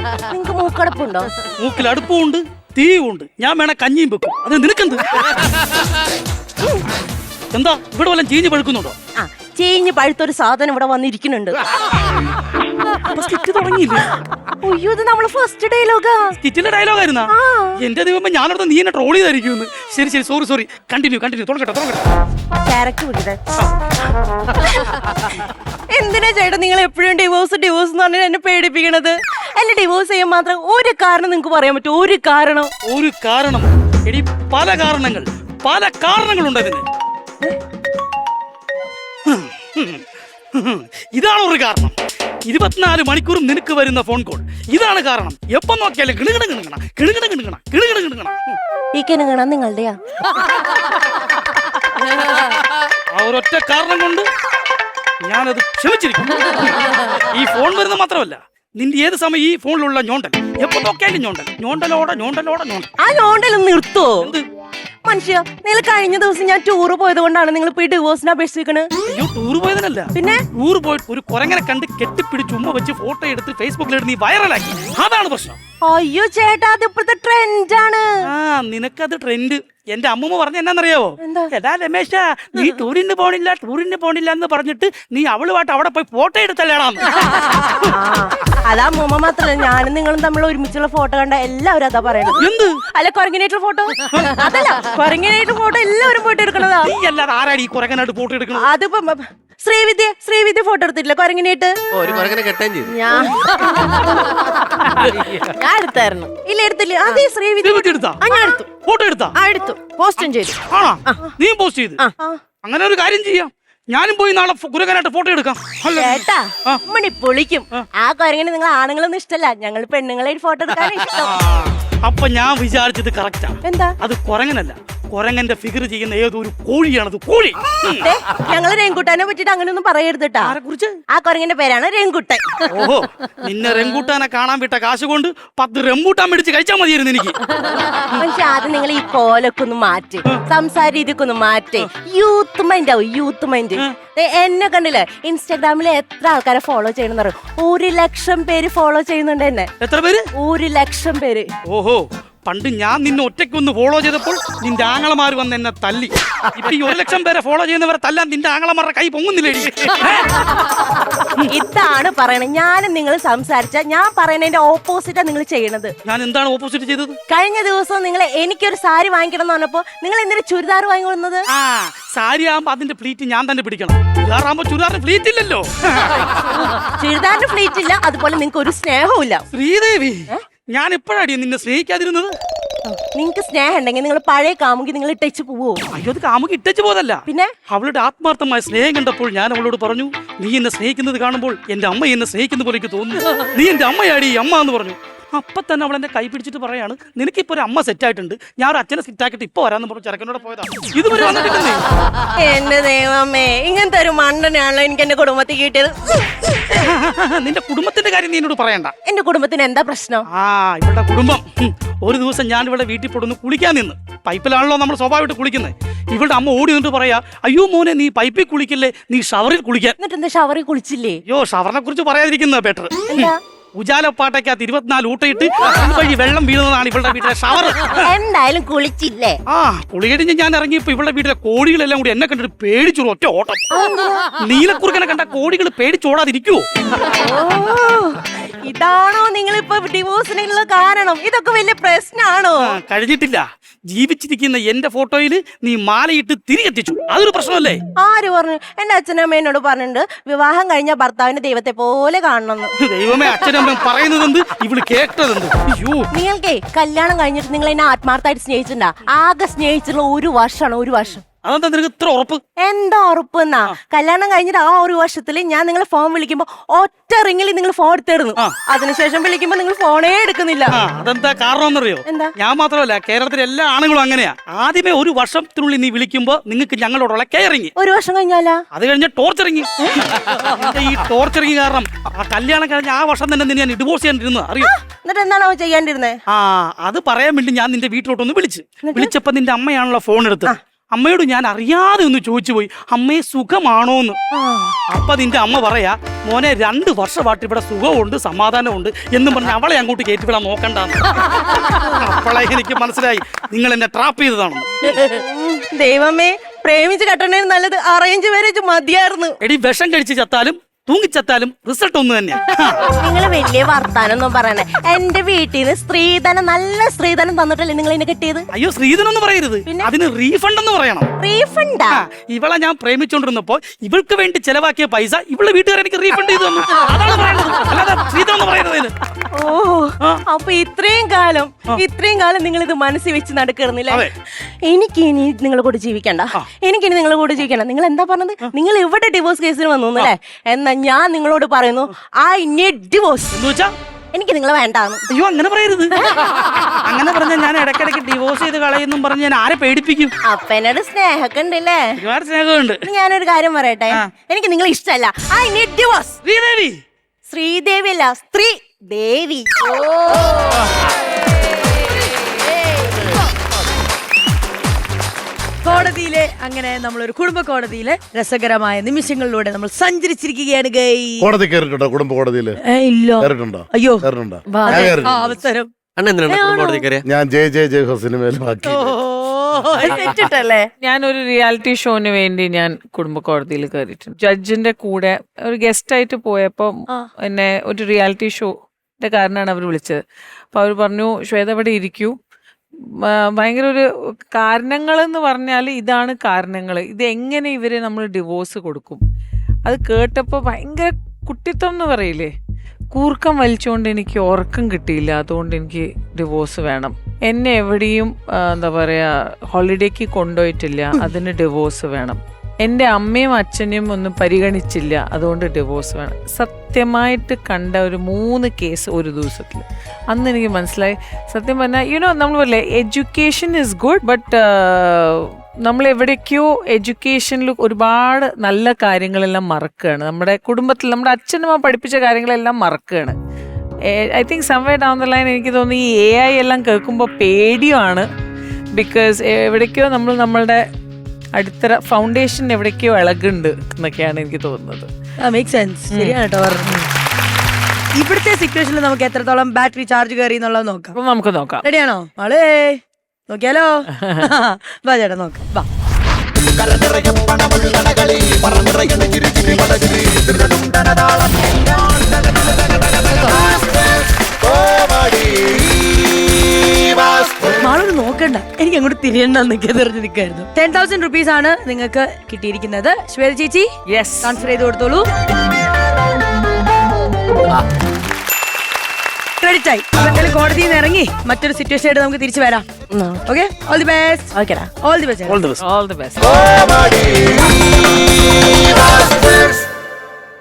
നിങ്ങക്ക് മൂക്കടപ്പുണ്ടോ? മൂക്കിൽ അടുപ്പമുണ്ട് തീയുണ്ട് ഞാൻ വേണ കഞ്ഞിയും വെക്കും. അത് നിനക്കെന്ത്? എന്താ ഇവിടെ വല്ല ചീഞ്ഞ് പഴുക്കുന്നുണ്ടോ? ആ ചീഞ്ഞ് പഴുത്തൊരു സാധനം ഇവിടെ വന്നിരിക്കുന്നുണ്ട്. അയ്യോ ഇത് നമ്മൾ ഫസ്റ്റ് ഡയലോഗാ സ്കിറ്റിന്റെ ഡയലോഗ് ആയിരുന്നാ? എന്റെ ദൈവമേ ഞാൻ നീ എന്നെ ട്രോൾ ചെയ്തായിരിക്കും ശരി ശരി സോറി സോറി കണ്ടിന്യൂ കണ്ടിന്യൂ തുടങ്ങട്ടെ തുടങ്ങട്ടെ. ക്യാരക്ടർ വിളിക്കട്ടെ എന്തിനാ ചേട്ടാ നിങ്ങൾ എപ്പോഴും ഡിവോഴ്സ് ഡിവോഴ്സ് എന്ന് പറഞ്ഞാൽ എന്നെ പേടിപ്പിക്കണത്? എന്നെ ഡിവോഴ്സ് ചെയ്യാൻ മാത്രം ഒരു കാരണം നിങ്ങൾക്ക് പറയാൻ പറ്റും ഒരു കാരണം. ഒരു കാരണം. എടി പല കാരണങ്ങൾ. പല കാരണങ്ങളുണ്ട് അതിന്. ഇതാണ് ഒരു കാരണം. ഇരുപത്തിനാല് മണിക്കൂറും നിനക്ക് വരുന്ന ഫോൺ കോൾ ഇതാണ് കാരണം. എപ്പം നോക്കിയാലും കിണുകിണ നിങ്ങളുടെയാ കാരണം കൊണ്ട് ഞാനത് ക്ഷമിച്ചിരിക്കും ഈ ഫോൺ വരുന്ന മാത്രമല്ല നിന്റെ ഏത് സമയം ഈ ഫോണിലുള്ള ഞോണ്ടൽ? എപ്പോ നോക്കിയാലും ഞോണ്ടൽ. ഞോണ്ടലോടെ ഞോണ്ടലോടെ ഞോണ്ടൽ. ആ ഞോണ്ടൽ നിർത്തോ. എന്ത്? മനുഷ്യ നിങ്ങൾ കഴിഞ്ഞ ദിവസം ഞാൻ ടൂർ പോയത് കൊണ്ടാണ് നിങ്ങൾ ഇപ്പൊ ഈ ഡിവോഴ്സിന് അപേക്ഷിക്കണേ അയ്യോ ടൂർ പോയതിനല്ല പിന്നെ? ടൂർ പോയിട്ട് ഒരു കുരങ്ങനെ കണ്ട് കെട്ടിപ്പിടിച്ച് ഉമ്മ വെച്ച് ഫോട്ടോ എടുത്ത് ഫേസ്ബുക്കിൽ എടുത്ത് നീ വൈറലാക്കി അതാണ് പ്രശ്നം. അയ്യോ ചേട്ടാ അത് ഇപ്പോഴത്തെ ട്രെൻഡ് ആണ്. ആ നിനക്കത് ട്രെൻഡ് എന്റെ അമ്മമ്മ പറഞ്ഞ എന്നാന്നറിയാവോ? എന്താ? എടാ രമേശ നീ ടൂറിന് പോണില്ല ടൂറിന് പോണില്ല എന്ന് പറഞ്ഞിട്ട് നീ അവളുമായിട്ട് അവിടെ പോയി ഫോട്ടോ എടുത്തല്ലേടാ അതാ മോമ മാത്രല്ല ഞാനും നിങ്ങളും തമ്മിൽ ഒരുമിച്ചുള്ള ഫോട്ടോ കണ്ട എല്ലാവരും അതാ പറയണത്. എന്ത്? അല്ല കൊരങ്ങനായിട്ടുള്ള ഫോട്ടോ അതല്ല കൊരങ്ങനായിട്ടുള്ള ഫോട്ടോ എല്ലാവരും പോയിട്ട് എടുക്കണതാ. നീ അല്ലാതെ ആരാടി കുരങ്ങനായിട്ട് ഫോട്ടോ എടുക്കണം അതിപ്പോ ശ്രീവിദ്യ ശ്രീവിദ്യ ഫോട്ടോ എടുത്തിട്ടില്ല കൊരങ്ങനായിട്ട്? ഓ, ഒരു കുരങ്ങനെ കെട്ടാൻ ചെയ്തു. ഞാൻ ഞാൻ എടുത്തായിരുന്നു. ഇല്ല എടുത്തില്ല. അതേ ശ്രീവിദ്യ എടുത്താ? ആ ഞാൻ എടുത്തു. ഫോട്ടോ എടുത്താ? ആ എടുത്തു. പോസ്റ്റും ചെയ്തു. ആണോ? നീ പോസ്റ്റ് ചെയ്ത്? ആ. അങ്ങനെ ഒരു കാര്യം ചെയ്യാം. ഞാനും പോയി നാളെ ഫോ- ഫോട്ടോ എടുക്കാം. അല്ല ചേട്ടാ മണി പൊളിക്കും. ആ. കൊരങ്ങനെ നിങ്ങൾ ആണുങ്ങളൊന്നും ഇഷ്ടല്ല ഞങ്ങൾ പെണ്ണുങ്ങളെ ഫോട്ടോ എടുക്കാൻ ഇഷ്ടം. അപ്പൊ ഞാൻ വിചാരിച്ചത് കറക്റ്റാ എന്താ? അത് കുരങ്ങനല്ല. കുരങ്ങന്റെ ഫിഗർ ചെയ്യുന്ന ഏതോ ഒരു കോഴിയാണത്? കോഴി. ഞങ്ങൾ രേങ്കുട്ടാനെ പറ്റിട്ട് അങ്ങനെയൊന്നും പറയരുതട്ടാ. ആരെ കുറിച്ച് ആ കുരങ്ങന്റെ പേരാണ് രേങ്കുട്ടൻ. ഓഹോ നിന്നെ റെങ്കൂട്ടാനെ കാണാൻ വിട്ട കാശ് കൊണ്ട് പത്ത് റെമ്പൂട്ടാൻ മേടിച്ച് കഴിച്ചാൽ മതിയായിരുന്നു എനിക്ക്. പക്ഷെ അത് നിങ്ങൾ ഈ കോലൊക്കെ ഒന്ന് മാറ്റി സംസാര രീതിയൊക്കെ ഒന്ന് മാറ്റി. യൂത്ത് മൈൻഡ് ആവും യൂത്ത് മൈൻഡ് എന്നെ കണ്ടില്ലേ ഇൻസ്റ്റാഗ്രാമിൽ എത്ര ആൾക്കാരെ ഫോളോ ചെയ്യണമെന്ന് പറയും ഒരു ലക്ഷം പേര് ഫോളോ ചെയ്യുന്നുണ്ട് എന്നെ. എത്ര പേര്? ഒരു ലക്ഷം പേര്. ഓഹോ പണ്ട് ഞാൻ നിന്നെ ഒറ്റയ്ക്ക് ഒന്ന് ഫോളോ ചെയ്തപ്പോൾ നിന്റെ ആങ്ങളമാർ വന്ന് എന്നെ തല്ലി. ഇപ്പൊ ഈ ഒരു ലക്ഷം പേരെ ഫോളോ ചെയ്യുന്നവരെ തല്ലാൻ നിന്റെ ആങ്ങളമാരുടെ കൈ പൊങ്ങുന്നില്ലേ ഇതാണ് പറയണത് ഞാനും നിങ്ങൾ സംസാരിച്ച ഞാൻ പറയുന്നതിന്റെ ഓപ്പോസിറ്റാ നിങ്ങൾ ചെയ്യണത്. ഞാൻ എന്താണ് ഓപ്പോസിറ്റ് ചെയ്തത്? കഴിഞ്ഞ ദിവസം നിങ്ങൾ എനിക്കൊരു സാരി വാങ്ങിക്കണം എന്ന് പറഞ്ഞപ്പോ നിങ്ങൾ എന്തിനു ചുരിദാർ വാങ്ങിക്കൊടുന്നത് ആ സാരി ആകുമ്പോ അതിന്റെ പ്ലീറ്റ് ഞാൻ തന്നെ പിടിക്കണം. ചുരിദാറാകുമ്പോ ചുരിദാറിന് ഫ്ലീറ്റ് ഇല്ലല്ലോ. ചുരിദാറിന് ഫ്ലീറ്റ് ഇല്ല അതുപോലെ നിങ്ങൾക്ക് ഒരു സ്നേഹവും ഇല്ല ശ്രീദേവി ഞാൻ ഇപ്പോഴടി നിന്നെ സ്നേഹിക്കാതിരുന്നത്? നിങ്ങൾക്ക് സ്നേഹം ഉണ്ടെങ്കിൽ നിങ്ങൾ പഴയ കാമുകി നിങ്ങൾ ഇട്ടേച്ച് പോവോ? അയ്യോ അത് കാമുകി ഇട്ടേച്ച് പോതല്ല പിന്നെ? അവളുടെ ആത്മാർത്ഥമായ സ്നേഹം കണ്ടപ്പോൾ ഞാൻ അവളോട് പറഞ്ഞു നീ എന്നെ സ്നേഹിക്കുന്നത് കാണുമ്പോൾ എന്റെ അമ്മ എന്നെ സ്നേഹിക്കുന്ന പോലെ എനിക്ക് തോന്നുന്നു. നീ എന്റെ അമ്മയാടി അമ്മ എന്ന് പറഞ്ഞു. അപ്പൊ തന്നെ അവൾ എന്റെ കൈ പിടിച്ചിട്ട് പറയാണ് നിനക്കിപ്പോ ഒരു അമ്മ സെറ്റായിട്ടുണ്ട്. ഞാൻ ഒരു അച്ഛനെ സെറ്റാക്കിയിട്ട് ഇപ്പോൾ ഇപ്പൊ വരാന്ന് പറഞ്ഞു ചെറുക്കനോട് പോയതാ. ഇതുവരെ വന്നിട്ടില്ലേ എന്റെ ദൈവമേ ഇങ്ങനത്തെ ഒരു മണ്ടനാണല്ലോ എനിക്ക് എന്റെ കുടുംബത്തിൽ കിട്ടിയത്. നിന്റെ കുടുംബത്തിന്റെ കാര്യം നീ എന്നോട് പറയണ്ട. എന്റെ കുടുംബത്തിന് എന്താ പ്രശ്നം? ആ ഇവളുടെ കുടുംബം. ഒരു ദിവസം ഞാൻ ഇവിടെ വീട്ടിൽ പൊടുന്നു കുളിക്കാൻ നിന്ന്. പൈപ്പിലാണല്ലോ നമ്മൾ സ്വാഭാവികമായിട്ട് കുളിക്കുന്നത്. ഇവളുടെ അമ്മ ഓടി നിന്നിട്ട് പറയാ അയ്യോ മോനെ നീ പൈപ്പിൽ കുളിക്കില്ലേ? നീ ഷവറിൽ കുളിക്കാൻ. എന്നിട്ട് എന്താ ഷവറിൽ കുളിച്ചില്ലേ? അയ്യോ ഷവറിനെ കുറിച്ച് പറയാതിരിക്കുന്ന ബെറ്റർ. എന്താ? ഉജാലപ്പാട്ടയ്ക്കകത്ത് ഇരുപത്തിനാല് ഊട്ടയിട്ട് വഴി വെള്ളം വീഴുന്നതാണ് ഇവളുടെ വീട്ടിലെ ഷവർ. എന്തായാലും കുളിച്ചില്ലേ? ആ കുളി കഴിഞ്ഞ് ഞാൻ ഇറങ്ങിയപ്പോ ഇവളുടെ വീട്ടിലെ കോഴികളെല്ലാം കൂടി എന്നെ കണ്ടിട്ട് പേടിച്ചു. ഒറ്റ ഓട്ടം. നീലക്കുറുക്കനെ കണ്ട കോഴികൾ പേടിച്ചോടാതിരിക്കുവോ? ഇതാണോ നിങ്ങൾ ഇപ്പൊ ഡിവോഴ്സിനുള്ള കാരണം? ഇതൊക്കെ വലിയ പ്രശ്നമാണോ കഴിഞ്ഞിട്ടില്ല. ജീവിച്ചിരിക്കുന്ന എന്റെ ഫോട്ടോയിൽ നീ മാലയിട്ട് തിരികെത്തിച്ചു അതൊരു പ്രശ്നമല്ലേ? ആര് പറഞ്ഞു? എന്റെ അച്ഛനമ്മ എന്നോട് പറഞ്ഞിട്ടുണ്ട് വിവാഹം കഴിഞ്ഞ ഭർത്താവിന്റെ ദൈവത്തെ പോലെ കാണണം ദൈവമേ അച്ഛനമ്മ പറയുന്നതെന്ത്? ഇവൾ കേട്ടതെന്ത്? അയ്യോ. നിങ്ങൾക്കേ കല്യാണം കഴിഞ്ഞിട്ട് നിങ്ങൾ എന്നെ ആത്മാർത്ഥമായിട്ട് സ്നേഹിച്ചിട്ടുണ്ടാ? ആകെ സ്നേഹിച്ചിട്ടുള്ള ഒരു വർഷമാണ് ഒരു വർഷം. അതെന്താ നിനക്ക് ഇത്ര ഉറപ്പ്? എന്താ ഉറപ്പെന്നാ കല്യാണം കഴിഞ്ഞിട്ട് ആ ഒരു വർഷത്തിൽ ഞാൻ നിങ്ങളെ ഫോൺ വിളിക്കുമ്പോ ഒറ്റ റിങ്ങിൽ നിങ്ങൾ ഫോൺ എടുത്തിരുന്നു. അതിനുശേഷം വിളിക്കുമ്പോ നിങ്ങൾ ഫോണേ എടുക്കുന്നില്ല. ആ അതെന്താ കാരണം എന്നറിയോ എന്താ? ഞാൻ മാത്രമല്ല കേരളത്തിലെ എല്ലാ ആണുങ്ങളും അങ്ങനെയാ. ആദ്യമേ ഒരു വർഷത്തിനുള്ളിൽ നീ വിളിക്കുമ്പോ നിങ്ങൾക്ക് ഞങ്ങളോടുള്ള കെയറിങ് ഒരു വർഷം കഴിഞ്ഞാലാ? അത് കഴിഞ്ഞ ടോർച്ചറിങ് ഈ ടോർച്ചറിങ് കാരണം? ആ കല്യാണം കഴിഞ്ഞ ആ വർഷം തന്നെ നിന്നെ ഞാൻ ഡിവോഴ്സ് ചെയ്യാനിരുന്നു അറിയോ? എന്നിട്ട് എന്താണോ ചെയ്യാണ്ടിരുന്നേ ആ അത് പറയാൻ വേണ്ടി ഞാൻ നിന്റെ വീട്ടിലോട്ടൊന്ന് വിളിച്ച്. വിളിച്ചപ്പോ നിന്റെ അമ്മയാണല്ലോ ഫോൺ എടുത്ത് അമ്മയോട് ഞാൻ അറിയാതെ ഒന്ന് ചോദിച്ചു പോയി. അമ്മയെ സുഖമാണോ എന്ന് അപ്പൊ നിന്റെ അമ്മ പറയാ മോനെ രണ്ട് വർഷമായിട്ട് ഇവിടെ സുഖമുണ്ട് സമാധാനമുണ്ട് എന്നും പറഞ്ഞ് അവളെ അങ്ങോട്ട് കയറ്റിവിടാൻ നോക്കണ്ട അപ്പോളെ എനിക്ക് മനസ്സിലായി നിങ്ങൾ എന്നെ ട്രാപ്പ് ചെയ്തതാണെന്ന്. ദൈവമേ പ്രേമിച്ച് കെട്ടണേന് നല്ലത് അറേഞ്ച് മാരേജ് മതിയായിരുന്നു. എടി വിഷം കഴിച്ച് ചത്താലും തൂങ്ങിച്ചത്താലും റിസൾട്ട് ഒന്ന് തന്നെയാണ് നിങ്ങൾ വലിയ വർത്താനൊന്നും പറയണേ എന്റെ വീട്ടിൽ നിന്ന് സ്ത്രീധനം നല്ല സ്ത്രീധനം തന്നിട്ടല്ലേ നിങ്ങൾ എന്നെ കിട്ടിയത്? അയ്യോ സ്ത്രീധനം ഒന്നും പറയരുത് അതിന് റീഫണ്ട് എന്ന് പറയണം. റീഫണ്ടാ ഇവളെ ഞാൻ പ്രേമിച്ചോണ്ടിരുന്നപ്പോ ഇവൾക്ക് വേണ്ടി ചെലവാക്കിയ പൈസ ഇവളുടെ വീട്ടുകാർ എനിക്ക് റീഫണ്ട് ചെയ്തു തന്നു. അതാണ് പറയുന്നത് അല്ലാതെ സ്ത്രീധനം എന്ന് പറയുന്നത് ഓ അപ്പൊ ഇത്രയും കാലം ഇത്രയും കാലം നിങ്ങൾ ഇത് മനസ്സിൽ വെച്ച് നടക്കരുന്നില്ലേ? എനിക്ക് ഇനി നിങ്ങളെ കൂടെ ജീവിക്കണ്ട. എനിക്കിനി നിങ്ങളെ കൂടെ ജീവിക്കണ്ട. നിങ്ങൾ എന്താ പറഞ്ഞത് നിങ്ങൾ ഇവിടെ ഡിവോഴ്സ് കേസിന് വന്നു അല്ലേ എന്നാ ഞാൻ നിങ്ങളോട് പറയുന്നു ഐ നീഡ് ഡിവോഴ്സ് എന്ന് വെച്ചാ? എനിക്ക് നിങ്ങളെ വേണ്ടാന്ന്. അയ്യോ അങ്ങനെ പറയരുത്. അങ്ങനെ പറഞ്ഞാൽ ഞാൻ ഇടയ്ക്കിടയ്ക്ക് ഡിവോഴ്സ് ചെയ്ത് കളയെന്നും പറഞ്ഞ് ഞാൻ ആരെ പേടിപ്പിക്കും? അപ്പനോട് സ്നേഹമൊക്കെ ഉണ്ടല്ലേ? ഒരുപാട് സ്നേഹമുണ്ട്. ഞാനൊരു കാര്യം പറയട്ടെ? എനിക്ക് നിങ്ങളെ ഇഷ്ടമല്ല. I need divorce Sreedevi. Sreedevi അല്ല സ്ത്രീ ദേവി കോടതിയിലെ അങ്ങനെ നമ്മളൊരു കുടുംബ കോടതിയിലെ രസകരമായ നിമിഷങ്ങളിലൂടെ നമ്മൾ സഞ്ചരിച്ചിരിക്കുകയാണ് ഗൈ കോടതി കേറിട്ടുണ്ടോ കുടുംബ കോടതിയിൽ? ഇല്ല. അയ്യോ. ഞാൻ ആ കയറിയിട്ടുണ്ട്. അവസരം. അണ്ണ എന്തിനാണ് കോടതി കയറിയ? ഞാൻ ജയ ജയ ജയ സിനിമയിൽ ബാക്കി. ഓ തെറ്റിട്ടല്ലേ? ഞാനൊരു റിയാലിറ്റി ഷോന് വേണ്ടി ഞാൻ കുടുംബ കോടതിയിൽ കയറിയിട്ടുണ്ട്. ജഡ്ജിന്റെ കൂടെ ഒരു ഗസ്റ്റ് ആയിട്ട് പോയപ്പോ എന്നെ ഒരു റിയാലിറ്റി ഷോന്റെ കാരനാണ് അവർ വിളിച്ചത്. അപ്പൊ അവർ പറഞ്ഞു ശ്വേത അവിടെ ഇരിക്കൂ. ഭയങ്കര ഒരു കാരണങ്ങൾ എന്ന് പറഞ്ഞാൽ ഇതാണ് കാരണങ്ങൾ ഇത് എങ്ങനെ ഇവരെ നമ്മൾ ഡിവോഴ്സ് കൊടുക്കും? അത് കേട്ടപ്പോൾ ഭയങ്കര കുട്ടിത്വം എന്ന് പറയില്ലേ? കൂർക്കം വലിച്ചുകൊണ്ട് എനിക്ക് ഉറക്കം കിട്ടിയില്ല. അതുകൊണ്ട് എനിക്ക് ഡിവോഴ്സ് വേണം. എന്നെ എവിടെയും എന്താ പറയുക ഹോളിഡേക്ക് കൊണ്ടുപോയിട്ടില്ല. അതിന് ഡിവോഴ്സ് വേണം. എന്റെ അമ്മയും അച്ഛനെയും ഒന്നും പരിഗണിച്ചില്ല. അതുകൊണ്ട് ഡിവോഴ്സ് വേണം. സത്യമായിട്ട് കണ്ട ഒരു മൂന്ന് കേസ് ഒരു ദിവസത്തിൽ. അന്ന് എനിക്ക് മനസ്സിലായി. സത്യം പറഞ്ഞാൽ യുനോ നമ്മൾ പറയില്ലേ എഡ്യൂക്കേഷൻ ഇസ് ഗുഡ് ബട്ട് നമ്മൾ എവിടേക്കോ എഡ്യൂക്കേഷനിൽ ഒരുപാട് നല്ല കാര്യങ്ങളെല്ലാം മറക്കുകയാണ്. നമ്മുടെ കുടുംബത്തിൽ നമ്മുടെ അച്ഛനമ്മ പഠിപ്പിച്ച കാര്യങ്ങളെല്ലാം മറക്കുകയാണ്. I think somewhere down the line എനിക്ക് തോന്നുന്നു ഈ എ ഐ എല്ലാം കേൾക്കുമ്പോൾ പേടിയുമാണ്. ബിക്കോസ് എവിടേക്കോ നമ്മൾ നമ്മളുടെ അടിത്തറ ഫൗണ്ടേഷൻ എവിടേക്കോ ഇളകുണ്ട് എന്നൊക്കെയാണ് എനിക്ക് തോന്നുന്നത്. മേക്ക് സെൻസ് ശരിയാണ് കേട്ടോ പറഞ്ഞത്. ഇവിടുത്തെ സിറ്റുവേഷനിൽ നമുക്ക് എത്രത്തോളം ബാറ്ററി ചാർജ് കയറി എന്നുള്ളത് നോക്കാം. അപ്പം നമുക്ക് നോക്കാം. റെഡിയാണോ ആളേ? നോക്കിയാലോ? വാ ചേട്ടാ നോക്കാം. വാ. അങ്ങോട്ട് തിരിയണ്ടെന്നൊക്കെ തെറിഞ്ഞ് നിൽക്കായിരുന്നു ടെൻ തൗസൻഡ് റുപ്പീസ് ആണ് നിങ്ങൾക്ക് കിട്ടിയിരിക്കുന്നത്. ശ്വേത ചേച്ചി യെസ് ട്രാൻസ്ഫർ ചെയ്ത് കൊടുത്തോളൂ. ക്രെഡിറ്റ് ആയി. എന്തായാലും കോടതിയിൽ നിന്ന് ഇറങ്ങി മറ്റൊരു സിറ്റുവേഷൻ ആയിട്ട് നമുക്ക് തിരിച്ചു വരാം. Okay all the best all the best all the best all the best